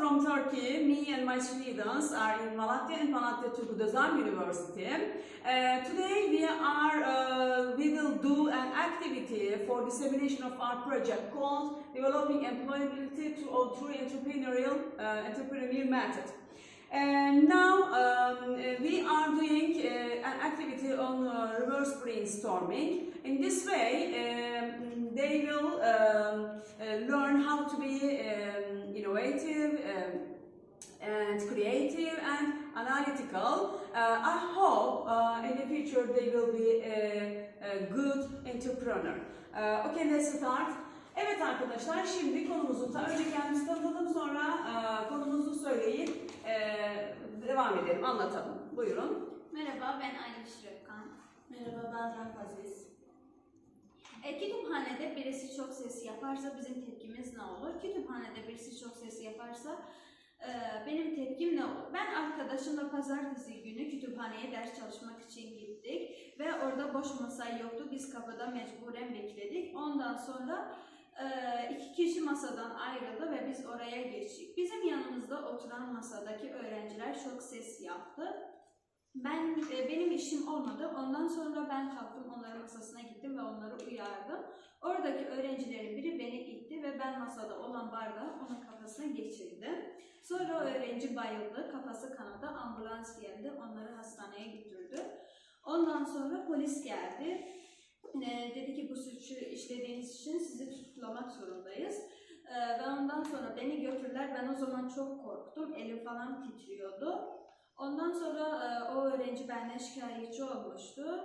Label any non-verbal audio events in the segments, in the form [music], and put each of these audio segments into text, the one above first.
from Turkey. Me and my students are in Malatya and Malatya Turgut Özal University. Uh, today we are uh, we will do an activity for dissemination of our project called Developing Employability to, through Entrepreneurial uh, Entrepreneurial Method. And now um, uh, we are doing uh, an activity on uh, reverse brainstorming. In this way, um, they and creative and analytical. Uh, I hope uh, in the future they will be a, a good entrepreneur. Uh, okay, let's start. Evet arkadaşlar şimdi konumuzu ta önce kendimizi tanıtalım sonra e, konumuzu söyleyip e, devam edelim anlatalım. Buyurun. Merhaba, ben Aylin Şirökkan. Merhaba ben Raf Aziz. E, kütüphanede birisi çok ses yaparsa bizim tepkimiz ne olur? Kütüphanede birisi çok ses yaparsa benim tepkim ne olur? Ben arkadaşımla pazartesi günü kütüphaneye ders çalışmak için gittik ve orada boş masa yoktu. Biz kapıda mecburen bekledik. Ondan sonra e, iki kişi masadan ayrıldı ve biz oraya geçtik. Bizim yanımızda oturan masadaki öğrenciler çok ses yaptı. Ben e, benim işim olmadı. Ondan sonra ben kalktım onların masasına gittim ve onları uyardım. Oradaki öğrencilerin biri beni ben masada olan bardağı onun kafasına geçirdim. Sonra o öğrenci bayıldı, kafası kanadı, ambulans geldi, onları hastaneye götürdü. Ondan sonra polis geldi. E, dedi ki bu suçu işlediğiniz için sizi tutuklamak zorundayız. E, ve ondan sonra beni götürdüler. Ben o zaman çok korktum. Elim falan titriyordu. Ondan sonra e, o öğrenci benden şikayetçi olmuştu.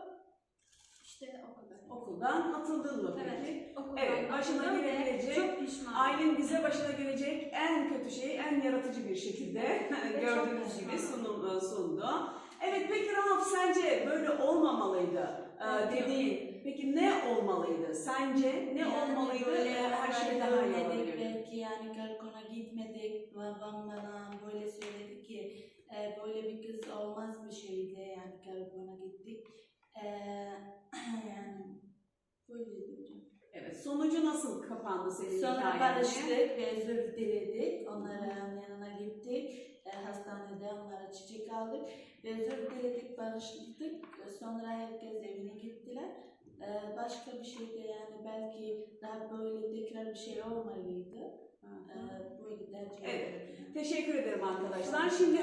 İşte o kadar. Okuldan atıldın mı peki? Evet, okuldan Evet, başına gelebilecek Çok pişmanım. Aylin bize başına gelecek en kötü şeyi en yaratıcı bir şekilde [laughs] gördüğünüz gibi sunum, sundu. Evet peki Rauf sence böyle olmamalıydı e, Evet. dediğin. Peki ne olmalıydı? Sence ne Yani olmalıydı? Böyle E, her şey daha iyi olabilirdi. belki yani karakona gitmedik. Babam bana böyle söyledi ki e, böyle bir kız olmaz bir şeydi yani karakona gittik. E, yani böyle hocam. Evet, sonucu nasıl kapandı senin Sonra hikayende? barıştık ve özür diledik. Onların yanına gittik. E, hastanede onlara çiçek aldık. Ve özür diledik, barıştık. Sonra herkes evine gittiler. E, başka bir şey de yani belki daha böyle tekrar bir şey olmalıydı. E, tercih Evet. Teşekkür ederim arkadaşlar. Şimdi